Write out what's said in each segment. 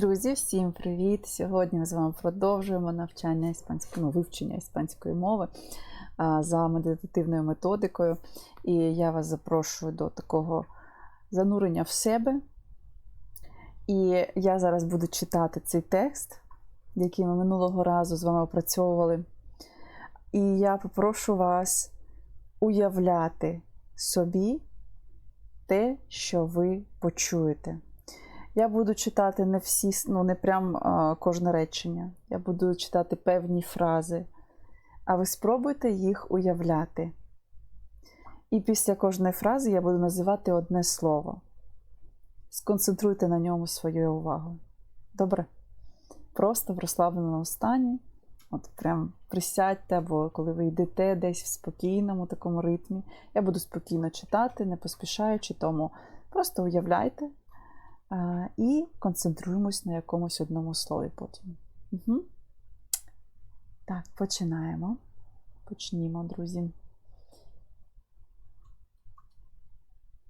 Друзі, всім привіт! Сьогодні ми з вами продовжуємо навчання іспанської, ну, вивчення іспанської мови за медитативною методикою. І я вас запрошую до такого занурення в себе. І я зараз буду читати цей текст, який ми минулого разу з вами опрацьовували. І я попрошу вас уявляти собі те, що ви почуєте. Я буду читати не всі, ну не прям а, кожне речення. Я буду читати певні фрази, а ви спробуйте їх уявляти. І після кожної фрази я буду називати одне слово. Сконцентруйте на ньому свою увагу. Добре? Просто в розслабленому стані. От прям присядьте, або коли ви йдете десь в спокійному такому ритмі. Я буду спокійно читати, не поспішаючи, тому просто уявляйте. І концентруємось на якомусь одному слові потім. Угу. Так, починаємо. Почнімо, друзі.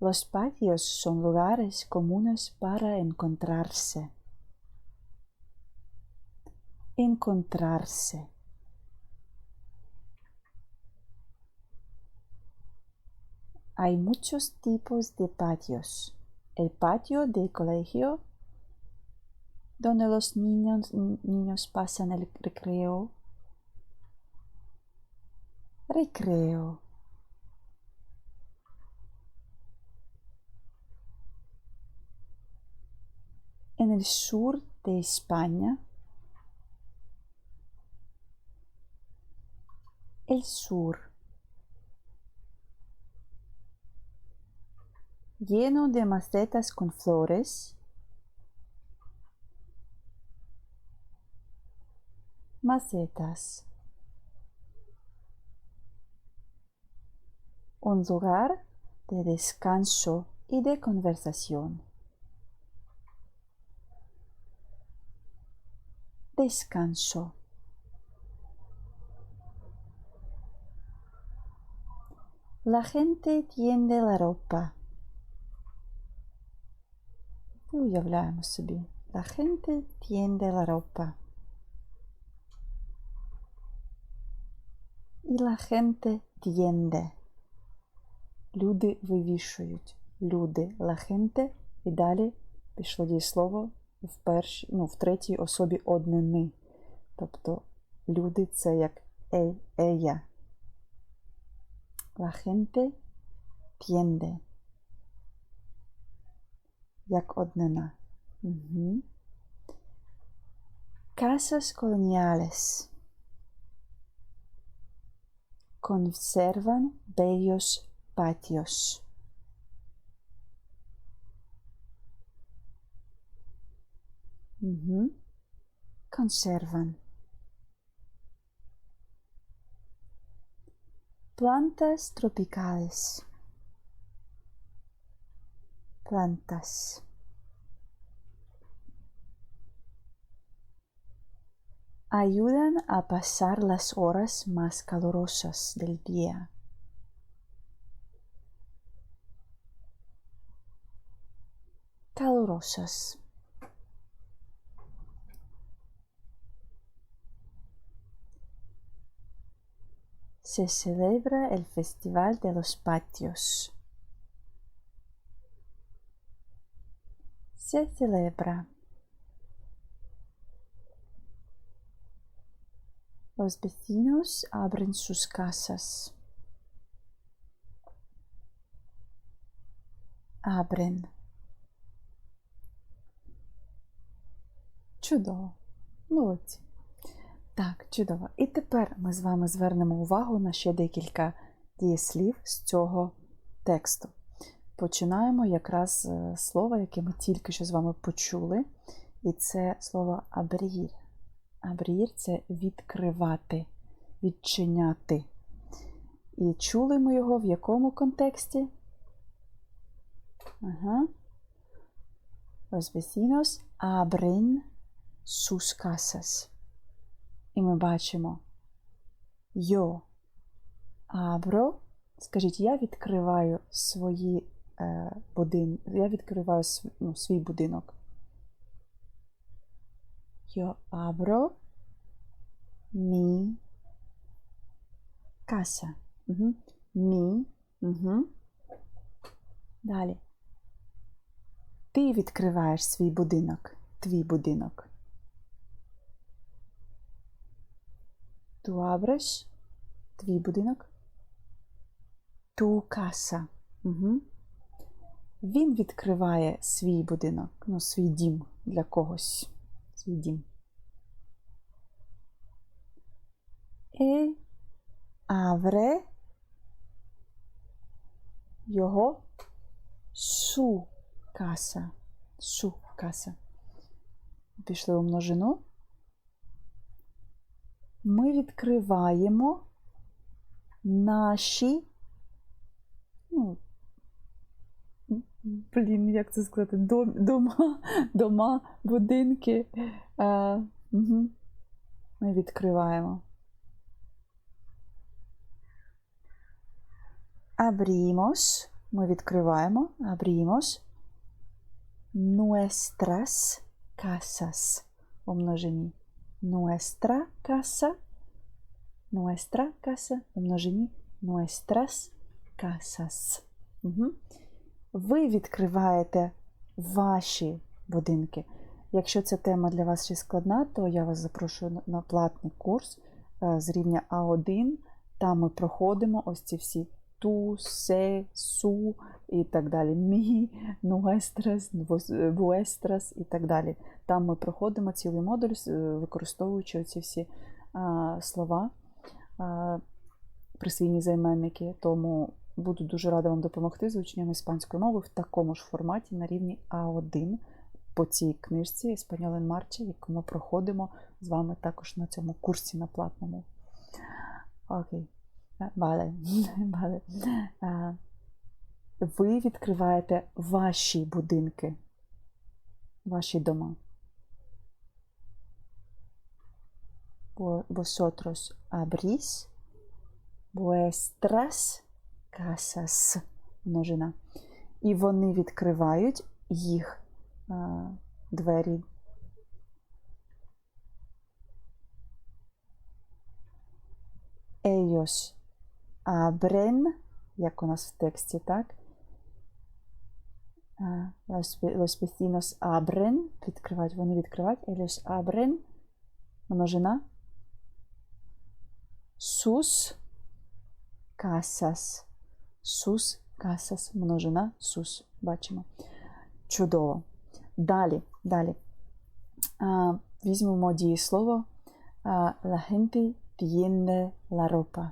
Los patios son lugares comunes para encontrarse. Encontrarse. Hay muchos tipos de patios. el patio del colegio donde los niños, niños pasan el recreo. Recreo. En el sur de España, el sur. Lleno de macetas con flores, macetas, un lugar de descanso y de conversación. Descanso. La gente tiende la ropa Уявляємо собі. La gente tiende la ropa. І la gente tiende. Люди вивішують. Люди la gente. І далі пішло дієслово в першій, ну, в третій особі однини. Тобто люди це як е, ея. La gente tiende jak Casas coloniales conservan bellos patios. Conservan. Plantas tropicales plantas. Ayudan a pasar las horas más calurosas del día. Calurosas. Se celebra el Festival de los Patios. Se celebra. Los vecinos abren sus casas. Abren. Чудово. Молодці. Так, чудово. І тепер ми з вами звернемо увагу на ще декілька дієслів з цього тексту починаємо якраз з слова, яке ми тільки що з вами почули. І це слово абрір. Абрір це відкривати, відчиняти. І чули ми його в якому контексті? Ага. Los vecinos abren sus. І ми бачимо yo abro. Скажіть, я відкриваю свої Е, будин... я відкриваю ну, свій будинок. Yo abro mi casa. Угу. Мі. Угу. Далі. Ти відкриваєш свій будинок. Твій будинок. Ту абреш. Твій будинок. Ту каса. Угу. Він відкриває свій будинок, ну, свій дім для когось. Свій дім. Е авре його су каса. Су каса. Пішли у множину. Ми відкриваємо наші. Ну, блін, як це сказати? Дом, дома, дома, будинки. А, угу. Ми відкриваємо. Abrimos. Ми відкриваємо. Abrimos. Nuestras casas. У множині. Nuestra casa. Nuestra casa. У множині. Nuestras casas. Угу. Ви відкриваєте ваші будинки. Якщо ця тема для вас ще складна, то я вас запрошую на платний курс е, з рівня А1. Там ми проходимо ось ці всі ту, се, су і так далі. Мі, нуестрес, буестрес і так далі. Там ми проходимо цілий модуль, використовуючи ці всі а, слова, а, присвійні займенники. Тому буду дуже рада вам допомогти з учням іспанської мови в такому ж форматі на рівні А1 по цій книжці Еспаньолен Марче, яку ми проходимо з вами також на цьому курсі на платному. Окей. Vale. Vale. Ви відкриваєте ваші будинки, ваші дома. Vosotros abrís vuestras casas. Множина. І вони відкривають їх а, двері. Ellos abren, як у нас в тексті, так? Los vecinos abren, відкривають, вони відкривають. Ellos abren, множина. Sus casas. Sus casas, множина, sus. Бачимо. Чудово. Далі, далі. А, Візьмемо дієслово. La gente tiende la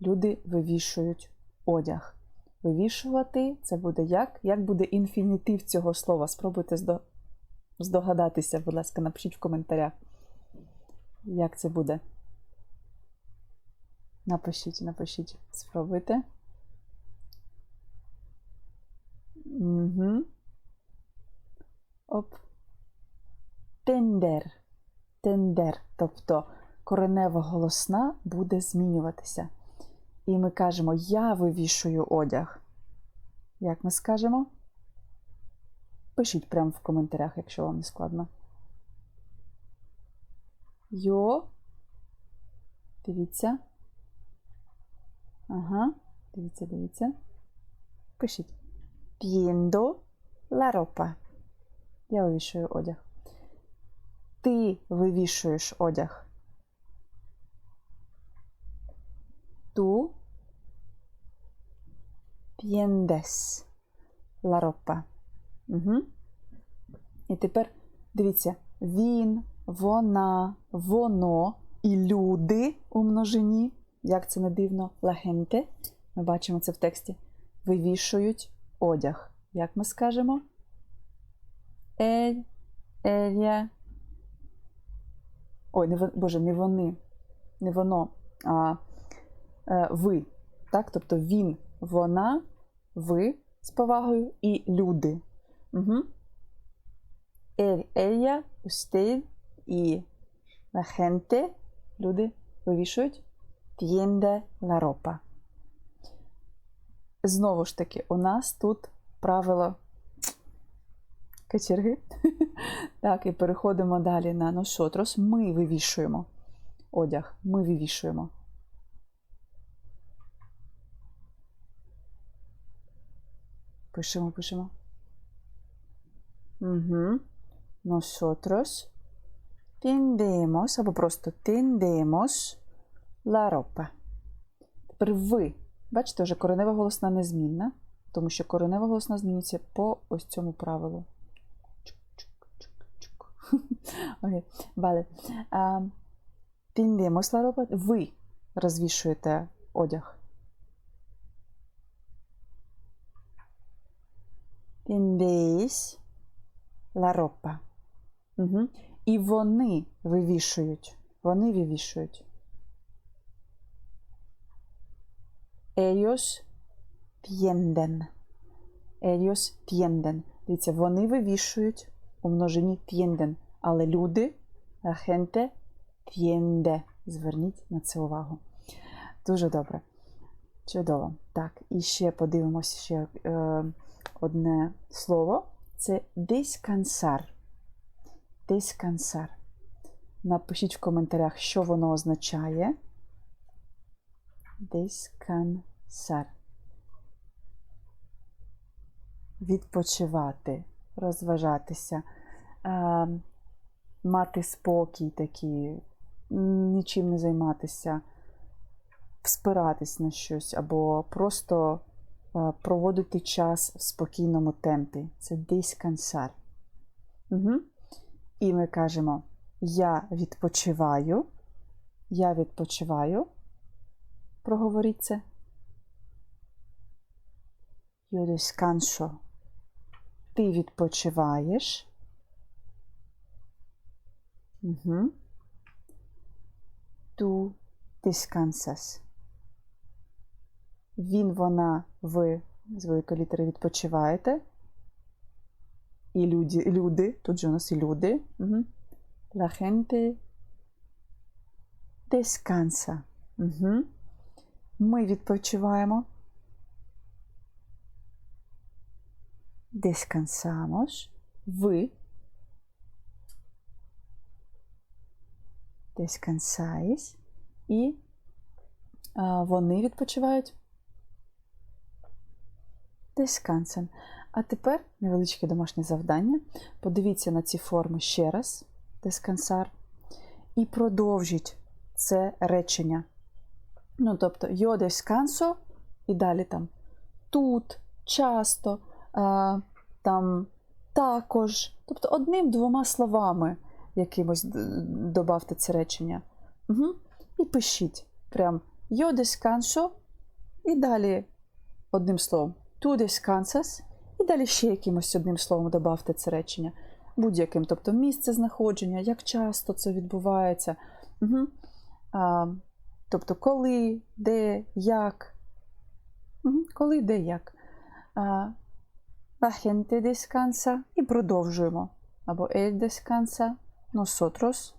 люди вивішують одяг. Вивішувати це буде як? Як буде інфінітив цього слова? Спробуйте здогадатися, будь ласка, напишіть в коментарях. Як це буде? Напишіть, напишіть, спробуйте. Угу. Оп. Тендер. Тендер. Тобто коренева голосна буде змінюватися. І ми кажемо, я вивішую одяг. Як ми скажемо? Пишіть прямо в коментарях, якщо вам не складно. Йо. Дивіться. Ага, дивіться, дивіться. Пишіть. Tiendo la ropa. Я вивішую одяг. Ти вивішуєш одяг. tú tiendes la ropa. Угу. І тепер дивіться, він, вона, воно і люди у множині. Як це не дивно, gente, Ми бачимо це в тексті. Вивішують одяг. Як ми скажемо? Ель, елья. Ой, не, Боже, не вони, не воно. а Е, ви. Так? Тобто він, вона, ви з повагою і люди. Угу. Él, ella, usted і la gente, люди вивішують tiende la ropa. Знову ж таки, у нас тут правило кочерги. Так, і переходимо далі на nosotros. Ми вивішуємо одяг. Ми вивішуємо. Пишемо, пишемо. Угу. Nosotros tendemos, або просто tendemos la ropa. Тепер ви. Бачите, вже коренева голосна незмінна, тому що коренева голосна змінюється по ось цьому правилу. А, Tendemos la ropa. Ви розвішуєте одяг. Tendéis la ropa. Угу. І вони вивішують. Вони вивішують. Ellos tienden. Ellos tienden. Дивіться, вони вивішують у множині tienden. Але люди, la gente tiende. Зверніть на це увагу. Дуже добре. Чудово. Так, і ще подивимося ще е, одне слово. Це descansar. Descansar. Напишіть в коментарях, що воно означає. Descansar. Відпочивати, розважатися, е, мати спокій такий, нічим не займатися, спиратись на щось, або просто е, проводити час в спокійному темпі. Це descansar. Угу. І ми кажемо: Я відпочиваю. Я відпочиваю. Проговоріть це. Io descanso. Ти відпочиваєш. Угу. Tu descansas. Він, вона, ви з великої літери відпочиваєте. І люди, люди, тут же у нас і люди. Угу. La gente descansa. Угу. Ми відпочиваємо. Descansamos. Ви. Descansáis. І а, вони відпочивають. Descansan. А тепер невеличке домашнє завдання. Подивіться на ці форми ще раз. Descansar. І продовжіть це речення. Ну, тобто, yo descanso, і далі там тут, часто, а, там також. Тобто одним-двома словами якимось додавте це речення. Угу. І пишіть прям yo descanso, і далі одним словом tu descansas, і далі ще якимось одним словом додавте це речення. Будь-яким, тобто місце знаходження, як часто це відбувається. Угу. А, Тобто, коли, де, як. Коли, де, як. Gente descansa і продовжуємо. Або el descansa, nosotros.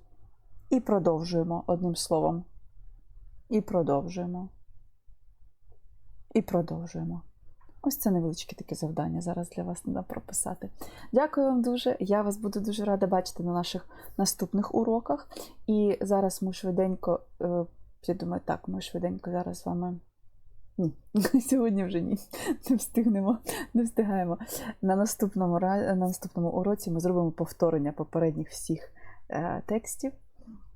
І продовжуємо одним словом. І продовжуємо. І продовжуємо. Ось це невеличке таке завдання зараз для вас треба прописати. Дякую вам дуже. Я вас буду дуже рада бачити на наших наступних уроках. І зараз ми швиденько, я думаю, так, ми швиденько зараз з вами. Ні, сьогодні вже ні, не встигнемо, не встигаємо. На наступному на наступному уроці ми зробимо повторення попередніх всіх е, текстів.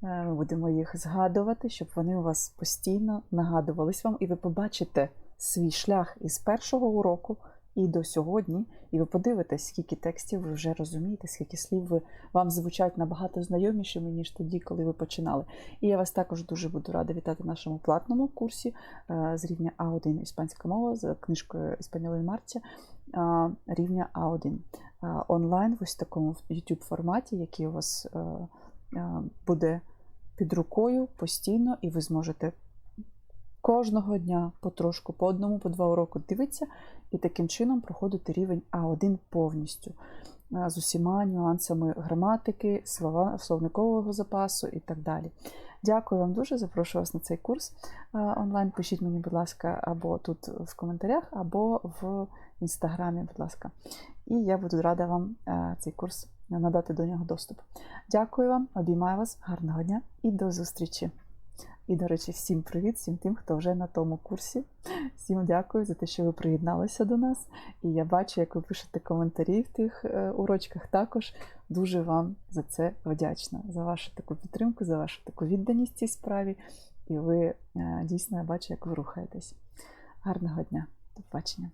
Е, ми будемо їх згадувати, щоб вони у вас постійно нагадувались вам, і ви побачите свій шлях із першого уроку і до сьогодні, і ви подивитесь, скільки текстів ви вже розумієте, скільки слів ви, вам звучать набагато знайомішими, ніж тоді, коли ви починали. І я вас також дуже буду рада вітати в нашому платному курсі е, з рівня А1 іспанська мова з книжкою Іспанілої Марця рівня А1 онлайн в ось такому YouTube форматі, який у вас е, е, буде під рукою постійно, і ви зможете кожного дня потрошку, по одному, по два уроки дивитися і таким чином проходити рівень А1 повністю. З усіма нюансами граматики, словникового запасу і так далі. Дякую вам дуже, запрошую вас на цей курс онлайн. Пишіть мені, будь ласка, або тут в коментарях, або в інстаграмі, будь ласка. І я буду рада вам цей курс надати до нього доступ. Дякую вам, обіймаю вас, гарного дня і до зустрічі. І, до речі, всім привіт, всім тим, хто вже на тому курсі. Всім дякую за те, що ви приєдналися до нас. І я бачу, як ви пишете коментарі в тих е, урочках. Також дуже вам за це вдячна, за вашу таку підтримку, за вашу таку відданість цій справі. І ви е, дійсно я бачу, як ви рухаєтесь. Гарного дня, до побачення.